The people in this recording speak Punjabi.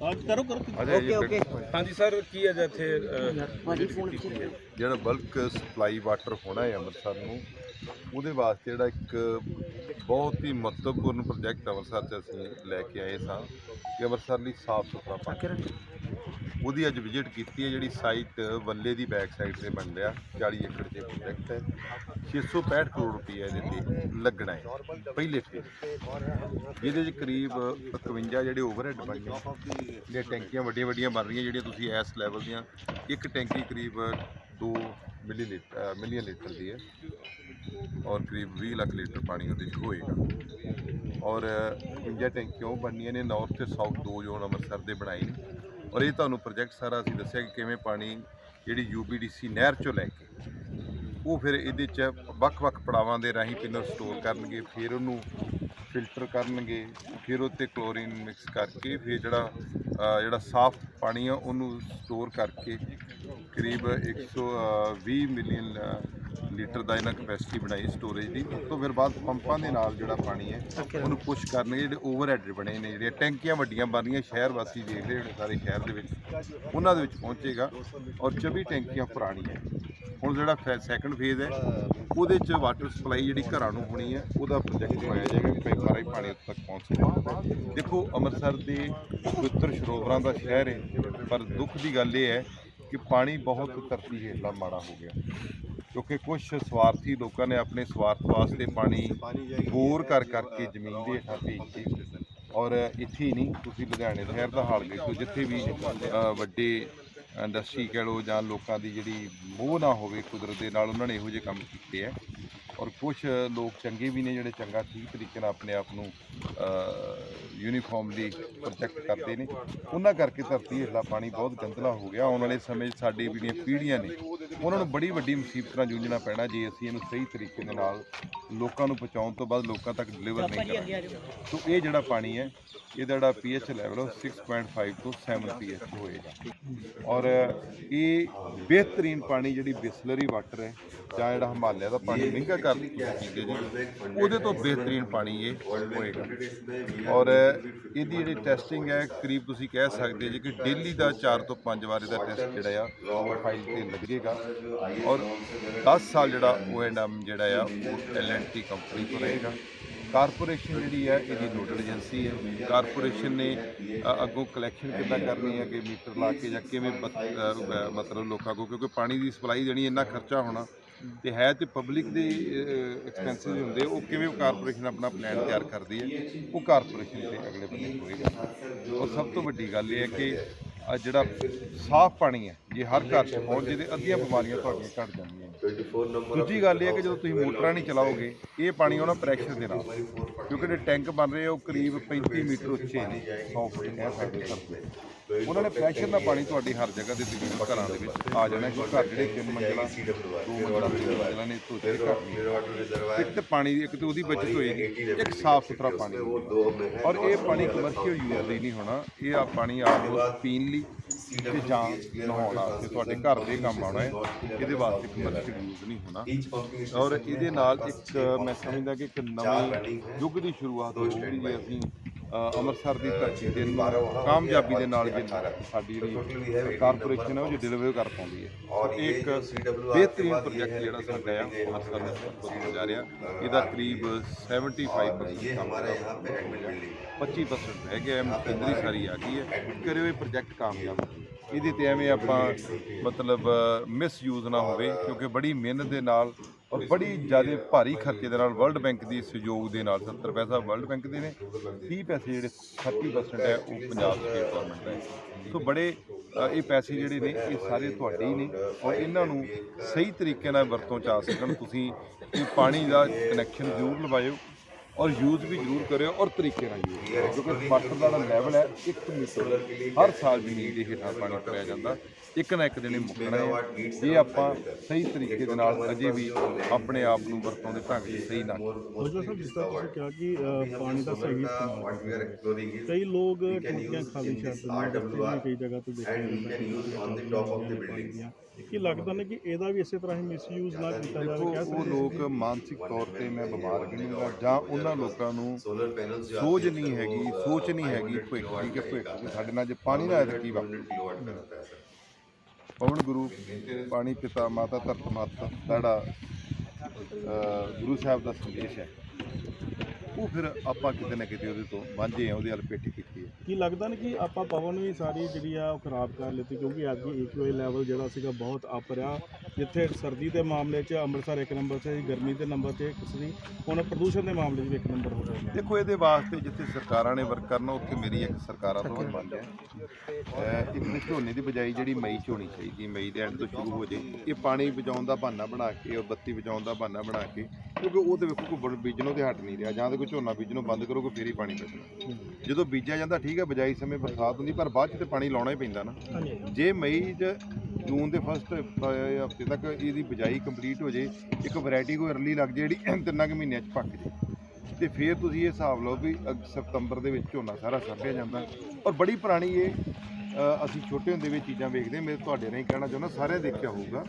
ਕਰੋ ਕਰੋ। ਓਕੇ ਓਕੇ ਹਾਂਜੀ ਸਰ ਕੀ ਹੈ ਇੱਥੇ ਜਿਹੜਾ ਬਲਕ ਸਪਲਾਈ ਵਾਟਰ ਹੋਣਾ ਹੈ ਅੰਮ੍ਰਿਤਸਰ ਨੂੰ ਉਹਦੇ ਵਾਸਤੇ ਜਿਹੜਾ ਇੱਕ ਬਹੁਤ ਹੀ ਮਹੱਤਵਪੂਰਨ ਪ੍ਰੋਜੈਕਟ ਅੰਮ੍ਰਿਤਸਰ 'ਚ ਅਸੀਂ ਲੈ ਕੇ ਆਏ ਸਾਂ ਕਿ ਅੰਮ੍ਰਿਤਸਰ ਲਈ ਸਾਫ਼ ਸੁਥਰਾ ਪਾਣੀ। ਉਹਦੀ ਅੱਜ ਵਿਜ਼ਿਟ ਕੀਤੀ ਹੈ, ਜਿਹੜੀ ਸਾਈਟ ਵੱਲੇ ਦੀ ਬੈਕ ਸਾਈਡ ਤੇ ਬਣ ਰਿਹਾ 40 ਏਕੜ ਦੇ ਪ੍ਰੋਜੈਕਟ ਹੈ। 665 ਕਰੋੜ ਰੁਪਏ ਇਹਦੇ ਤੇ ਲੱਗਣਾ ਹੈ, ਪਹਿਲੇ ਫੇਜ਼ ਜਿਹਦੇ 'ਚ ਕਰੀਬ 51 ਜਿਹੜੇ ਓਵਰਹੈੱਡ ਬਣਨੇ ਜਿਹੜੀਆਂ ਟੈਂਕੀਆਂ ਵੱਡੀਆਂ ਵੱਡੀਆਂ ਬਣ ਰਹੀਆਂ, ਜਿਹੜੀਆਂ ਤੁਸੀਂ ਇਸ ਲੈਵਲ ਦੀਆਂ, ਇੱਕ ਟੈਂਕੀ ਕਰੀਬ 2 ਮਿਲੀ ਲੀਟਰ ਮਿਲੀਅਨ ਲੀਟਰ ਦੀ ਹੈ, ਔਰ ਕਰੀਬ 20 ਲੱਖ ਲੀਟਰ ਪਾਣੀ ਉਹਦੇ 'ਚ ਹੋਏਗਾ। ਔਰ 51 ਟੈਂਕੀਆਂ ਉਹ ਬਣਨੀਆਂ ਨੇ ਨਾਰਥ ਤੇ ਸਾਊਥ ਦੋ ਜ਼ੋਨ ਅੰਮ੍ਰਿਤਸਰ ਦੇ ਬਣਾਏ ਨੇ। ਔਰ ਇਹ ਤੁਹਾਨੂੰ ਪ੍ਰੋਜੈਕਟ ਸਾਰਾ ਅਸੀਂ ਦੱਸਿਆ ਕਿ ਕਿਵੇਂ ਪਾਣੀ ਜਿਹੜੀ ਯੂਬੀਡੀਸੀ ਨਹਿਰ ਚੋਂ ਲੈ ਕੇ ਉਹ ਫਿਰ ਇਹਦੇ 'ਚ ਵੱਖ-ਵੱਖ ਪੜਾਵਾਂ ਦੇ ਰਾਹੀਂ ਪਿੰਨਰ ਸਟੋਰ ਕਰਨਗੇ, ਫਿਰ ਉਹਨੂੰ ਫਿਲਟਰ ਕਰਨਗੇ, ਫਿਰ ਉਹ 'ਤੇ ਕਲੋਰੀਨ ਮਿਕਸ ਕਰਕੇ ਫਿਰ ਜਿਹੜਾ ਜਿਹੜਾ ਸਾਫ਼ ਪਾਣੀ ਆ ਉਹਨੂੰ ਸਟੋਰ ਕਰਕੇ ਕਰੀਬ 120 ਮਿਲੀਅਨ ਲੀਟਰ ਦਾ ਇਹਨਾਂ ਕਪੈਸਿਟੀ ਬਣਾਈ ਸਟੋਰੇਜ ਦੀ। ਉਸ ਤੋਂ ਫਿਰ ਬਾਅਦ ਪੰਪਾਂ ਦੇ ਨਾਲ ਜਿਹੜਾ ਪਾਣੀ ਹੈ ਉਹਨੂੰ ਪੁਸ਼ ਕਰਨਗੇ ਜਿਹੜੇ ਓਵਰਹੈਡ ਬਣੇ ਨੇ ਜਿਹੜੀਆਂ ਟੈਂਕੀਆਂ ਵੱਡੀਆਂ ਬਣ ਰਹੀਆਂ ਸ਼ਹਿਰ ਵਾਸੀ ਦੇਖ ਰਹੇ ਹੋਣੇ ਸਾਰੇ ਸ਼ਹਿਰ ਦੇ ਵਿੱਚ ਉਹਨਾਂ ਦੇ ਵਿੱਚ ਪਹੁੰਚੇਗਾ ਔਰ 24 ਟੈਂਕੀਆਂ ਪੁਰਾਣੀਆਂ। ਹੁਣ ਜਿਹੜਾ ਸੈਕੰਡ ਫੇਜ਼ ਹੈ ਉਹਦੇ 'ਚ ਵਾਟਰ ਸਪਲਾਈ ਜਿਹੜੀ ਘਰਾਂ ਨੂੰ ਹੋਣੀ ਹੈ ਉਹਦਾ ਪ੍ਰੋਜੈਕਟ ਬਣਾਇਆ ਜਾਏਗਾ ਕਿ ਸਾਰਾ ਹੀ ਪਾਣੀ ਉੱਥੇ ਤੱਕ ਪਹੁੰਚ ਸਕੇ। ਦੇਖੋ ਅੰਮ੍ਰਿਤਸਰ ਦੇ ਪਵਿੱਤਰ ਸਰੋਵਰਾਂ ਦਾ ਸ਼ਹਿਰ ਹੈ ਪਰ ਦੁੱਖ ਦੀ ਗੱਲ ਇਹ ਹੈ ਕਿ ਪਾਣੀ ਬਹੁਤ ਧਰਤੀ ਹੇਠਲਾ ਮਾੜਾ ਹੋ ਗਿਆ। ਕਿਉਂਕਿ ਕੁਝ ਸਵਾਰਥੀ ਲੋਕਾਂ ਨੇ ਆਪਣੇ ਸਵਾਰਥ ਵਾਸਤੇ ਪਾਣੀ ਬੋਰ ਕਰ ਕਰਕੇ ਜ਼ਮੀਨ ਦੇ ਹੇਠਾਂ ਭੇਜੇ ਔਰ ਇੱਥੇ ਹੀ ਨਹੀਂ, ਤੁਸੀਂ ਲੁਧਿਆਣੇ ਸ਼ਹਿਰ ਦਾ ਹਾਲ ਦੇਖੋ ਜਿੱਥੇ ਵੀ ਵੱਡੇ ਇੰਡਸਟਰੀ ਕਹਿ ਲਓ ਜਾਂ ਲੋਕਾਂ ਦੀ ਜਿਹੜੀ ਮੋਹ ਨਾ ਹੋਵੇ ਕੁਦਰਤ ਦੇ ਨਾਲ, ਉਹਨਾਂ ਨੇ ਇਹੋ ਜਿਹੇ ਕੰਮ ਕੀਤੇ ਹੈ ਔਰ ਕੁਝ ਲੋਕ ਚੰਗੇ ਵੀ ਨੇ ਜਿਹੜੇ ਚੰਗਾ ਠੀਕ ਤਰੀਕੇ ਨਾਲ ਆਪਣੇ ਆਪ ਨੂੰ ਯੂਨੀਫਾਰਮਲੀ ਪ੍ਰੋਜੈਕਟ ਕਰਦੇ ਨੇ। ਉਹਨਾਂ ਕਰਕੇ ਧਰਤੀ ਹੇਠਲਾ ਪਾਣੀ ਬਹੁਤ ਗੰਦਲਾ ਹੋ ਗਿਆ। ਆਉਣ ਵਾਲੇ ਸਮੇਂ 'ਚ ਸਾਡੇ ਜਿਹੜੀਆਂ ਪੀੜ੍ਹੀਆਂ ਨੇ ਉਹਨਾਂ ਨੂੰ ਬੜੀ ਵੱਡੀ ਮੁਸੀਬਤ ਨਾਲ ਜੂਝਣਾ ਪੈਣਾ ਜੇ ਅਸੀਂ ਇਹਨੂੰ ਸਹੀ ਤਰੀਕੇ ਦੇ ਨਾਲ ਲੋਕਾਂ ਨੂੰ ਪਹੁੰਚਾਉਣ ਤੋਂ ਬਾਅਦ ਲੋਕਾਂ ਤੱਕ ਡਿਲੀਵਰ ਨਹੀਂ ਕਰਾਂਗੇ। ਸੋ ਇਹ ਜਿਹੜਾ ਪਾਣੀ ਹੈ ਇਹਦਾ ਜਿਹੜਾ ਪੀਐਚ ਲੈਵਲ ਉਹ 6.5 ਤੋਂ 7 ਪੀਐਚ ਹੋਏਗਾ। ਔਰ ਇਹ ਬਿਹਤਰੀਨ ਪਾਣੀ ਜਿਹੜੀ ਬਿਸਲਰੀ ਵਾਟਰ ਹੈ, ਜਾਂ ਜਿਹੜਾ ਹਿਮਾਲਿਆ ਦਾ ਪਾਣੀ ਮਹਿੰਗਾ ਕਰ ਦਿੱਤਾ ਜੀ, ਉਹਦੇ ਤੋਂ ਬਿਹਤਰੀਨ ਪਾਣੀ ਇਹ ਹੋਏਗਾ। ਔਰ ਇਹਦੀ ਜਿਹੜੀ ਟੈਸਟਿੰਗ ਹੈ, ਕਰੀਬ ਤੁਸੀਂ ਕਹਿ ਸਕਦੇ ਜੀ ਕਿ ਡੇਲੀ ਦਾ 4 ਤੋਂ 5 ਵਾਰ ਇਹਦਾ ਟੈਸਟ ਜਿਹੜਾ ਆ, ਉਹ ਫਾਈਲ ਤੇ ਲੱਗੇਗਾ। ਔਰ 10 ਸਾਲ ਜਿਹੜਾ O&M ਜਿਹੜਾ ਆ, ਉਹ ਐਲਐਨਟੀ ਕੰਪਨੀ ਤੋਂ ਰਹੇਗਾ। ਕਾਰਪੋਰੇਸ਼ਨ ਜਿਹੜੀ ਹੈ, ਇਹਦੀ ਨੋਡਲ ਏਜੰਸੀ ਹੈ। ਕਾਰਪੋਰੇਸ਼ਨ ਨੇ ਅੱਗੋਂ ਕਲੈਕਸ਼ਨ ਕਿੱਦਾਂ ਕਰਨੀ ਹੈ, ਕਿ ਮੀਟਰ ਲਾ ਕੇ ਜਾਂ ਕਿਵੇਂ ਮਤਲਬ ਲੋਕਾਂ ਕੋ ਕਿਉਂਕਿ ਪਾਣੀ ਦੀ ਸਪਲਾਈ ਦੇਣੀ ਇੰਨਾ ਖਰਚਾ ਹੋਣਾ ਤੇ ਹੈ ਤੇ ਪਬਲਿਕ ਦੇ ਐਕਸਪੈਂਸਿਸ ਹੁੰਦੇ ਉਹ ਕਿਵੇਂ ਕਾਰਪੋਰੇਸ਼ਨ ਆਪਣਾ ਪਲਾਨ ਤਿਆਰ ਕਰਦੀ ਹੈ, ਉਹ ਕਾਰਪੋਰੇਸ਼ਨ ਤੇ ਅਗਲੇ ਬੰਦੇ ਹੋਏਗਾ। ਔਰ ਸਭ ਤੋਂ ਵੱਡੀ ਗੱਲ ਇਹ ਹੈ ਕਿ ਜਿਹੜਾ ਸਾਫ਼ ਪਾਣੀ ਹੈ, ਜੇ ਹਰ ਘਰ 'ਚ ਪਹੁੰਚ ਜੇ ਤੇ ਅੱਧੀਆਂ ਬਿਮਾਰੀਆਂ ਤੁਹਾਡੀਆਂ ਘਟ ਜਾਂਦੀਆਂ ਦੂਜੀ ਗੱਲ ਇਹ ਹੈ ਕਿ ਜਦੋਂ ਤੁਸੀਂ ਮੋਟਰਾਂ ਨਹੀਂ ਚਲਾਓਗੇ ਇਹ ਪਾਣੀ ਆਉਣਾ ਪ੍ਰੈਸ਼ਰ ਦੇ ਨਾਲ ਕਿਉਂਕਿ ਜਿਹੜੇ ਟੈਂਕ ਬਣ ਰਹੇ ਉਹ ਕਰੀਬ 35 ਮੀਟਰ ਉੱਚੇ ਨੇ 100 ਫੁੱਟ ਕਹਿ ਸਕਦੇ ਸਰ। ਉਹਨਾਂ ਨੇ ਪ੍ਰੈਸ਼ਰ ਨਾਲ ਪਾਣੀ ਤੁਹਾਡੀ ਹਰ ਜਗ੍ਹਾ ਤੇ ਤਕਰੀਬਨ ਘਰਾਂ ਦੇ ਵਿੱਚ ਆ ਜਾਣਾ ਕਿ ਘਰ ਜਿਹੜੇ ਤਿੰਨ ਮੰਜ਼ਲਾ ਦੋ ਮੰਜ਼ਲਾ ਤਿੰਨ ਮੰਜ਼ਲਾ ਨੇ ਤੋਂ ਜਿਹੜੇ ਘਰ ਨੇ ਇੱਕ ਤੇ ਪਾਣੀ ਦੀ ਇੱਕ ਤੇ ਉਹਦੀ ਬਚਤ ਹੋਏਗੀ ਇੱਕ ਸਾਫ਼ ਸੁਥਰਾ ਪਾਣੀ। ਔਰ ਇਹ ਪਾਣੀ ਕਮਰਸ਼ੀਅਲ ਯੂਜ਼ ਲਈ ਨਹੀਂ ਹੋਣਾ ਇਹ ਆ ਪਾਣੀ ਆਪ ਪੀਣ ਲਈ ਤੇ ਜਾਂ ਨਹਾਉਣ ਵਾਸਤੇ ਤੁਹਾਡੇ ਘਰ ਦੇ ਕੰਮ ਆਉਣਾ ਹੈ ਇਹਦੇ ਵਾਸਤੇ ਕਮਰਸ਼ੀਅਲ ਯੂਜ਼ ਨਹੀਂ ਹੋਣਾ। ਔਰ ਇਹਦੇ ਨਾਲ ਇੱਕ ਮੈਂ ਸਮਝਦਾ ਕਿ ਇੱਕ ਨਵੇਂ ਯੁੱਗ ਦੀ ਸ਼ੁਰੂਆਤ ਹੋ ਰਹੀ ਹੈ ਅਸੀਂ ਅੰਮ੍ਰਿਤਸਰ ਦੀ ਧਰਤੀ ਦੇ ਕਾਮਯਾਬੀ ਦੇ ਨਾਲ ਜੇ ਸਾਡੀ ਜਿਹੜੀ ਕਾਰਪੋਰੇਸ਼ਨ ਹੈ ਉਹ ਜੇ ਡਿਲੀਵਰ ਕਰ ਪਾਉਂਦੀ ਹੈ। ਔਰ ਇੱਕ ਬਿਹਤਰੀਨ ਪ੍ਰੋਜੈਕਟ ਜਿਹੜਾ ਸਾਡਾ ਆ ਅੰਮ੍ਰਿਤਸਰ ਦਾ ਕੀਤਾ ਜਾ ਰਿਹਾ। ਇਹਦਾ ਕਰੀਬ 75% ਹਮਾਰੇ ਯਹਾਂ ਪੇ ਐਡਮਿਨ ਬਿਲਡਿੰਗ 25% ਰਹਿ ਗਿਆ ਹੈ ਮਸ਼ੀਨਰੀ ਸਾਰੀ ਆ ਗਈ ਹੈ। ਕਰੇ ਹੋਏ ਪ੍ਰੋਜੈਕਟ ਕਾਮਯਾਬ ਹੋਏ ਇਹਦੇ ਤੇ ਐਵੇਂ ਆਪਾਂ ਮਤਲਬ ਮਿਸਯੂਜ਼ ਨਾ ਹੋਵੇ, ਕਿਉਂਕਿ ਬੜੀ ਮਿਹਨਤ ਦੇ ਨਾਲ ਔਰ ਬੜੀ ਜ਼ਿਆਦਾ ਭਾਰੀ ਖਰਚੇ ਦੇ ਨਾਲ ਵਰਲਡ ਬੈਂਕ ਦੀ ਸਹਿਯੋਗ ਦੇ ਨਾਲ 70 ਪੈਸਾ ਵਰਲਡ ਬੈਂਕ ਦੇ ਨੇ 30 ਪੈਸੇ ਜਿਹੜੇ 30% ਹੈ ਉਹ ਪੰਜਾਬ ਸਟੇਟ ਗਵਰਨਮੈਂਟ ਦਾ ਹੈ। ਸੋ ਬੜੇ ਇਹ ਪੈਸੇ ਜਿਹੜੇ ਨੇ, ਇਹ ਸਾਰੇ ਤੁਹਾਡੇ ਹੀ ਨੇ ਔਰ ਇਹਨਾਂ ਨੂੰ ਸਹੀ ਤਰੀਕੇ ਨਾਲ ਵਰਤੋਂ ਚ ਆ ਸਕਣ। ਤੁਸੀਂ ਇਹ ਪਾਣੀ ਦਾ ਕਨੈਕਸ਼ਨ ਜ਼ਰੂਰ ਲਵਾਇਓ। ਔਰ ਯੂਜ਼ ਵੀ ਜ਼ਰੂਰ ਕਰਿਓ ਔਰ ਤਰੀਕੇ ਨਾਲ ਯੂਜ਼ ਕਰਿਓ ਕਿਉਂਕਿ ਵਾਟਰ ਦਾ ਜਿਹੜਾ ਲੈਵਲ ਹੈ 1 ਮੀਟਰ ਹਰ ਸਾਲ ਜ਼ਮੀਨ ਦੇ ਹੇਠਾਂ ਪਾਣੀ ਤੁਰਿਆ ਜਾਂਦਾ। ਇੱਕ ਨਾ ਇੱਕ ਦਿਨ ਇਹ ਮੁੱਕਣਾ ਹੈ। ਜੇ ਆਪਾਂ ਸਹੀ ਤਰੀਕੇ ਦੇ ਨਾਲ ਅਜੇ ਵੀ ਆਪਣੇ ਆਪ ਨੂੰ ਵਰਤੋਂ ਦੇ ਢੰਗ ਦੇ ਸਹੀ ਨਾ ਹੋਜੋ ਸਾਹਿਬ ਜਿਸ ਤਰ੍ਹਾਂ ਤੁਸੀਂ ਕਿਹਾ ਕਿ ਪਾਣੀ ਦਾ ਸਹੀ ਕਈ ਲੋਕ ਟੂਟੀਆਂ ਖਾਲੀ ਛੱਡ ਦਿੰਦੇ ਨੇ ਕਈ ਜਗ੍ਹਾ ਤੇ ਦੇਖਿਆ ਜਾਂਦਾ ਹੈ ਕੀ ਲੱਗਦਾ ਨੇ ਕਿ ਇਹਦਾ ਵੀ ਇਸੇ ਤਰ੍ਹਾਂ ਹੀ ਮਿਸਯੂਜ਼ ਨਾ ਕੀਤਾ ਜਾਵੇ ਕਿਹਾ ਉਹ ਲੋਕ ਮਾਨਸਿਕ ਤੌਰ ਤੇ ਮੈਂ ਬਿਮਾਰ ਗਿਣੂਗਾ ਜਾਂ ਉਹਨਾਂ ਲੋਕਾਂ ਨੂੰ ਸੋਲਰ ਪੈਨਲਸ ਜਾਂ ਸੋਚ ਨਹੀਂ ਹੈਗੀ ਸੋਚ ਨਹੀਂ ਹੈਗੀ ਭੁੱਖ ਦੀ ਕਿ ਭੁੱਖ ਸਾਡੇ ਨਾਲ ਜੇ ਪਾਣੀ ਨਾ ਆਇਆ ਕੀ ਵਾਪਰ ਪਵਨ ਗੁਰੂ ਪਾਣੀ ਪਿਤਾ, ਮਾਤਾ ਧਰਤ ਮਾਤਾ ਸਾਡਾ ਗੁਰੂ ਸਾਹਿਬ ਦਾ ਸੰਦੇਸ਼ ਹੈ। ਉਹ ਫਿਰ ਆਪਾਂ ਕਿਤੇ ਨਾ ਕਿਤੇ ਉਹਦੇ ਤੋਂ ਵਾਂਝੇ ਆ, ਉਹਦੇ ਵੱਲ ਪਿੱਠ ਕੀਤੀ ਹੈ। ਕੀ ਲੱਗਦਾ ਨਾ ਕਿ ਆਪਾਂ ਪਵਨ ਵੀ ਸਾਰੀ ਜਿਹੜੀ ਆ ਉਹ ਖਰਾਬ ਕਰ ਲਿੱਤੀ, ਕਿਉਂਕਿ ਅੱਜ ਅੱਗੇ ਈਕੂਆਈ ਲੈਵਲ ਜਿਹੜਾ ਸੀਗਾ ਬਹੁਤ ਅਪ ਰਿਹਾ। ਜਿੱਥੇ ਸਰਦੀ ਦੇ ਮਾਮਲੇ 'ਚ ਅੰਮ੍ਰਿਤਸਰ ਇੱਕ ਨੰਬਰ 'ਤੇ ਗਰਮੀ ਦੇ ਨੰਬਰ 'ਤੇ ਇੱਕ ਸੀ। ਹੁਣ ਪ੍ਰਦੂਸ਼ਣ ਦੇ ਮਾਮਲੇ 'ਚ ਵੀ ਇੱਕ ਨੰਬਰ ਹੋ ਰਿਹਾ ਦੇਖੋ ਇਹਦੇ ਵਾਸਤੇ ਜਿੱਥੇ ਸਰਕਾਰਾਂ ਨੇ ਵਰਕ ਕਰਨਾ ਉੱਥੇ ਮੇਰੀ ਇੱਕ ਸਰਕਾਰਾਂ ਤੋਂ ਮੰਗ ਹੈ। ਇੱਕ ਤਾਂ ਝੋਨੇ ਦੀ ਬਜਾਈ ਜਿਹੜੀ ਮਈ 'ਚ ਹੋਣੀ ਚਾਹੀਦੀ ਮਈ ਦੇ ਐਂਡ ਤੋਂ ਸ਼ੁਰੂ ਹੋ ਜੇ। ਇਹ ਪਾਣੀ ਬਚਾਉਣ ਦਾ ਬਹਾਨਾ ਬਣਾ ਕੇ ਉਹ ਬੱਤੀ ਬਚਾਉਣ ਦਾ ਬਹਾਨਾ ਬਣਾ ਕੇ ਕਿਉਂਕਿ ਉਹ ਤੇ ਵੇਖੋ ਕੋਈ ਬੀਜਣੋਂ ਤੇ ਹਟ ਨਹੀਂ ਰਿਹਾ। ਜਾਂ ਤਾਂ ਕੋਈ ਝੋਨਾ ਬੀਜਣੋਂ ਬੰਦ ਕਰੋਗੇ ਫੇਰ ਹੀ ਪਾਣੀ ਬਚਣਾ। ਜਦੋਂ ਬੀਜਿਆ ਜਾਂਦਾ ਠੀਕ ਹੈ ਬਜਾਈ ਸਮੇਂ ਬਰਸਾਤ ਹੁੰਦੀ ਪਰ ਬਾਅਦ 'ਚ ਤੇ ਪਾਣੀ ਲਾਉਣਾ ਹੀ ਪੈਂਦਾ ਨਾ। ਜੇ ਮਈ 'ਚ ਜੂਨ ਦੇ ਫਸਟ ਹਫ਼ਤੇ ਤੱਕ ਇਹਦੀ ਬਜਾਈ ਕੰਪਲੀਟ ਹੋ ਜੇ, ਇੱਕ ਵੈਰਾਈਟੀ ਕੋਈ ਅਰਲੀ ਲੱਗ ਜੇ ਜਿਹੜੀ ਤਿੰਨਾਂ ਕੁ ਮਹੀਨਿਆਂ 'ਚ ਪੱਕ ਜੇ ਤੇ ਫਿਰ ਤੁਸੀਂ ਇਹ ਹਿਸਾਬ ਲਓ ਵੀ ਅਗ- ਸਤੰਬਰ ਦੇ ਵਿੱਚ ਝੋਨਾ ਸਾਰਾ ਸਾਂਭਿਆ ਜਾਂਦਾ ਔਰ ਬੜੀ ਪੁਰਾਣੀ ਇਹ ਅਸੀਂ ਛੋਟੇ ਹੁੰਦੇ ਵੀ ਚੀਜ਼ਾਂ ਵੇਖਦੇ ਹਾਂ। ਮੇਰੇ ਤੁਹਾਡੇ ਰਾਹੀਂ ਕਹਿਣਾ ਚਾਹੁੰਦਾ, ਸਾਰਿਆਂ ਦੇਖਿਆ ਹੋਊਗਾ